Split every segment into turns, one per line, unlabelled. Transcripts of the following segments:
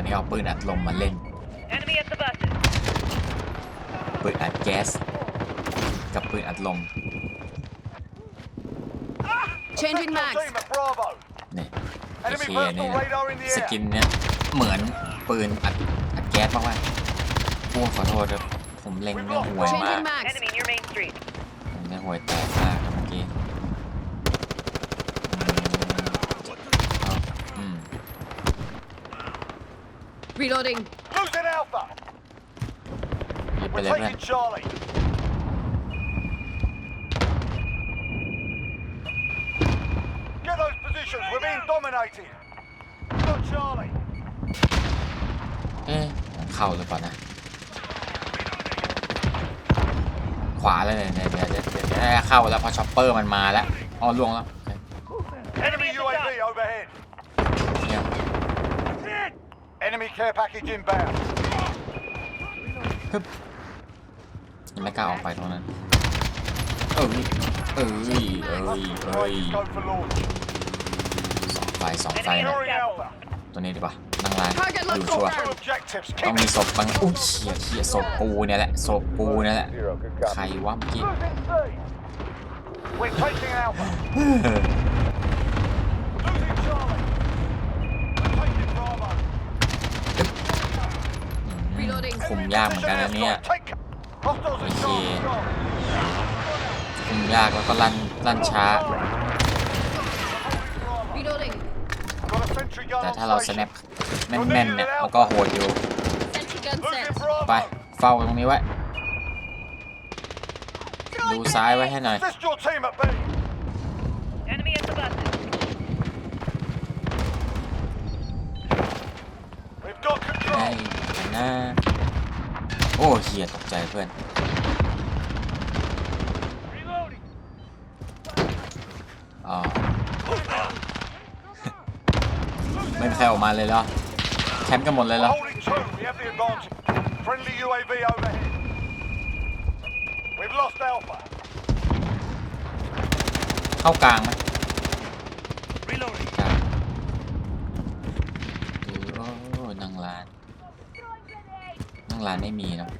วันนี้เอาปืนอัดลมมาเล่น
Enemy at the buses.
ปืนอัดแก๊ส กับปืนอัดลม
Changing mags.
Team at Bravo.
เนี่ยไอ
Enemy
เคนี่
personal
นะ
radar in the
ส
air.
กินเนี่ยเหมือนปืนอัดอัดแก๊สมากว่าพูขอโทษครับผมเล็งเนี่ยห่วยมาก
Changing mags.
Enemy near Main Street.
ผมเนี่ยห่วยแตกมากครับเมื่อกี้อืมเอาอืม
Reloading.
Losing Alpha.
หยิบไป
We're
เลยเพื่อน
taking Charlie. Get those positions. We're being dominated. Got Charlie.
เอ๊ะเข้าหรือเปล่านะ ขวาเลยเนี่ยเดี๋ยวเดี๋ยวเดี๋ยวเดี๋ยวเข้าแล้วเพอช็อปเปอร์มันมาแล้วอ๋อล่วงแล้วโอเค
Enemy UAV overhead.
เยี่ยม
Enemy care package inbound.
ยังไม่กล้าออกไปตรงนั้น เอ้ย เอ้ย เอ้ย เอ้ย
Go for launch.
สองไฟสองไฟนะ
Securing Alpha.
ตัวนี้ดีกว่านั่งร้าน
Target
อยู่
locked
ชัวร์
confirmed.
Two objectives.
ต้อง
Keep
มีศพบางอุ้ยเชี่ยเชี่ยศพปูเนี่ยแหละศพปูเนี่ยแหละใครวะเมื่อกี้
Losing C. We're taking Alpha. Losing Charlie. We're taking Bravo.
Reloading.
คุมยากเหมือนกันนะเนี่ย
Take hostiles in
Okay.
Charlie.
คุมยากแล้วก็ลั่นลั่นช้า
Reloading.
Got a sentry gun
แต่
on
ถ้าเราส
station.
แนปแม่นๆเนี่ยมันก็โหดอยู่
Sentry gun
Losing
set.
ไป
Bravo.
เฝ้าตรงนี้ไว้ ดูซ้ายไว้ให้หน่อย
Assist your team at B.
Enemy at the buses.
We've got
ได้
control.
เห็นนะ โอ้เฮียตกใจเพื่อน
Reloading.
อ๋อไม่มีใครออกมาเลยเหรอแคมป์กันหมดเลยเหรอ
Holding true. We have the advantage. Friendly UAV overhead. We've lost Alpha.
เข้ากลางไหม
Reloading.
กลางดูโอ้นั่งร้าน นั่งร้านไม่มีเนอะ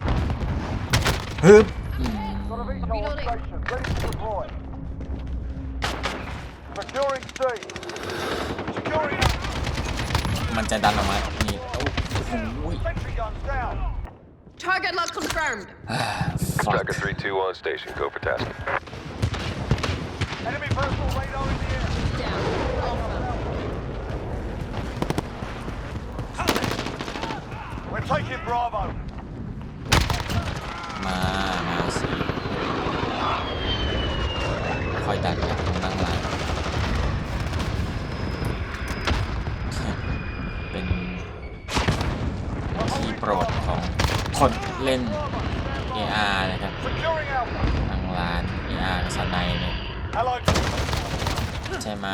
ฮึบอืม
Got a VTOL on
Reloading.
station. Ready to deploy. Securing C. Securing Alpha.
มันจะดันออกมานี่โอ้โห
Sentry guns down.
Target lock confirmed.
ฟัก
Tracker 3-2 on station. Go for task.
Enemy personal radar in the air.
Down. Alpha.
We're taking Bravo.
มา มาสิคอยดันจากตรงนั่งร้านเป็นที่โปรดของคนเล่น AR นะครับ
Securing Alpha.
นั่งร้าน AR กับสไนเนี่ยใช่ไหม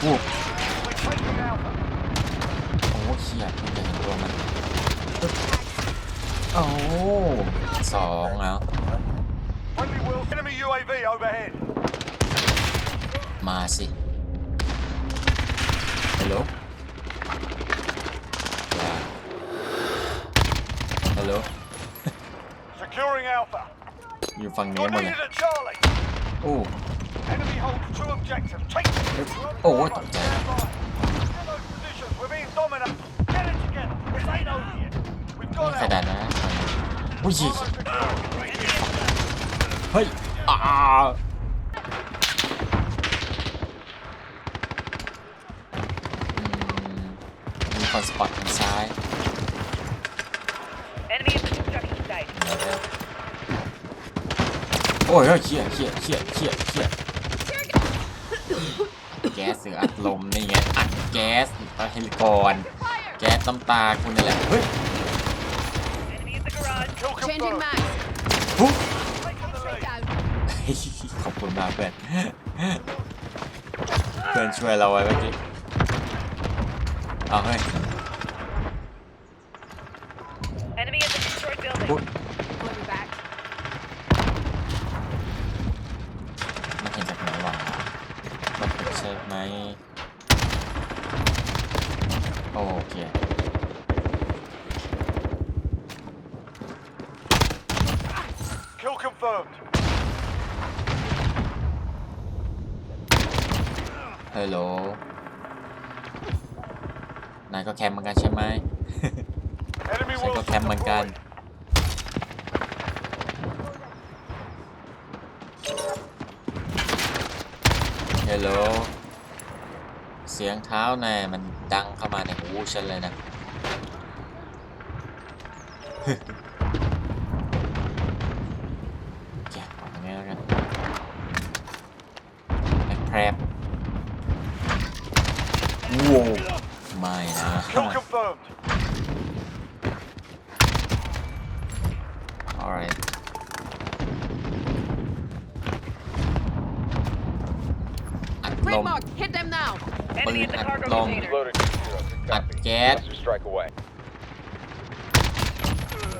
โอ้ เขียดมันจะเห็นตัวมันปึ๊บโอ้สองแล้ว
Friendly will. Enemy UAV overhead.
มาสิ ฮัลโหลฮัลโหล
Securing Alpha.
อยู่ฝั่งนี้
You're
หมดเลย
needed at Charlie.
โอ้
Enemy holds two objectives. Take them.
โอ้ตกใจ
Stand by.
อุ้ย
Bravo secured.
เฮ้ยอ้าอืมมีคนสปอตทางซ้าย
Enemy at the construction site.
เดี๋ยวเดี๋ยวโอ้ยเฮ้ยเขี้ยเขี้ยเขี้ยเขี้ยเขี้ยแก๊สหรืออัดลมนี่ไงอัดแก๊สตาเฮลิคอน แก๊สน้ำตาคุณนี่แหละเฮ้ย
Kill
Changing
confirmed.
mags.
ปุ๊บ
Taking the lead.
Down.
ขอบคุณมากเพื่อน เพื่อนช่วยเราไว้เมื่อกี้ เอาเฮ้ย
Enemy at the destroyed building.
ปุ๊บ
Going back.
มันเห็นจากไหนวะมันใช่ไหม
confirmed.
ฮัลโหลนายก็แคมป์เหมือนกันใช่ไหม
Enemy
ฉันก็
wolves
แคมป์เหมือนกัน
deployed.
ฮัลโหลเสียงเท้าแน่ยมันดังเข้ามาในหูฉันเลยนะ แม็กแพรบว้าวไม่นะ
Kill confirmed.
alright อัดล
Grid
ม
mark. Hit them now.
Enemy in the
Bullet
cargo
and long.
container.
Loaded. Zero. Good
At
copy.
gas.
Cluster strike away.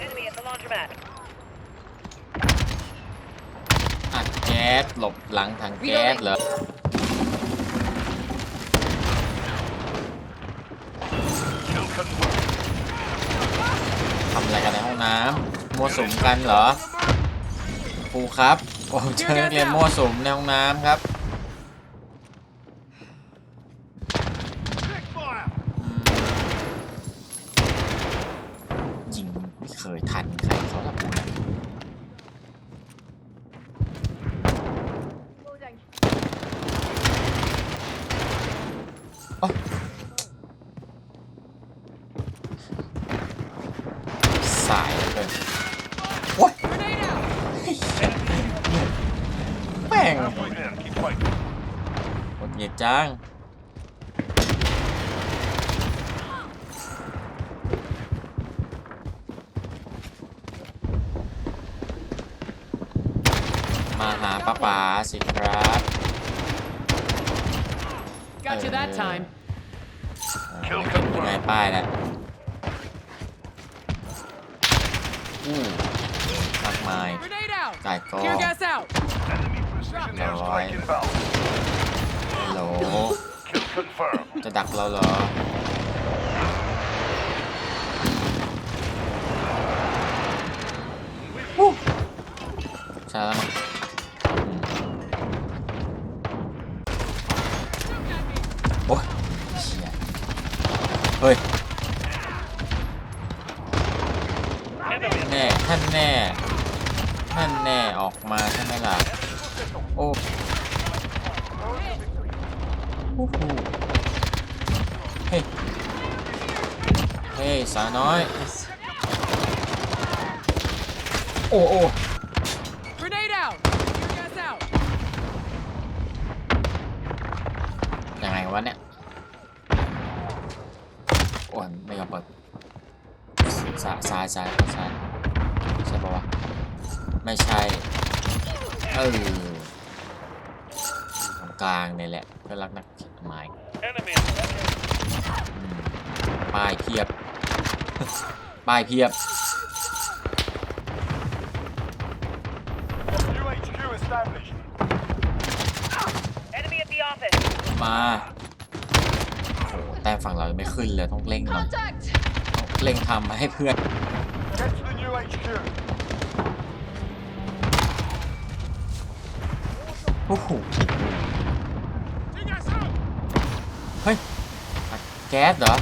Enemy at the laundromat.
อัดแก๊สหลบหลังถังแก๊สเหรอ ทำอะไรกันในห้องน้ำมั่วสุมกันเหรอครูครับผมเจอนักเรียนมั่วสุมในห้องน้ำครับยิงไม่เคยทันใครเขาทำนะโอ๊ยสายเหลือเกินโอ๊ย
Grenade out.
แม่ง
Halfway there. Keep fighting.
กดเหยียดจ้างมาหาป้าป๋าสิครับ
Got you that time.
เออไม่เห็นยังไงป้ายแล้ว อู้มากมาย
Grenade out.
ไก่กอ
Tear gas out.
Enemy precision
Alright.
airstrike inbound.
ฮัลโหล
Kill confirmed.
จะดักเราเหรอใช่แล้วมั้งอืมโอ้ยเชี่ยเฮ้ย ท่านแน่ท่านแน่ออกมาใช่ไหมล่ะ โอ้โอ้โหเฮ้ยเฮ้ยสาวน้อย โอ้โอ้
Grenade out. Tear gas out.
ยังไงวะเนี่ย โอ้ยไม่ยอมเปิดซ้ายซ้ายซ้ายซ้าย ใช่ปะวะ ไม่ใช่ เออตรงกลางนี่แหละเพื่อนรักนักเขียนไม้
Enemy.
อืมป้ายเพียบ ป้ายเพียบ
New HQ established.
Enemy at the office.
มาโอ้โหแต้มฝั่งเรายังไม่ขึ้นเลยต้องเร่งหน่อย
Contact.
ต้องเร่งทำให้เพื่อน
Get to the new HQ.
โอ้โหเฮ้ยอัดแก๊สเหรอ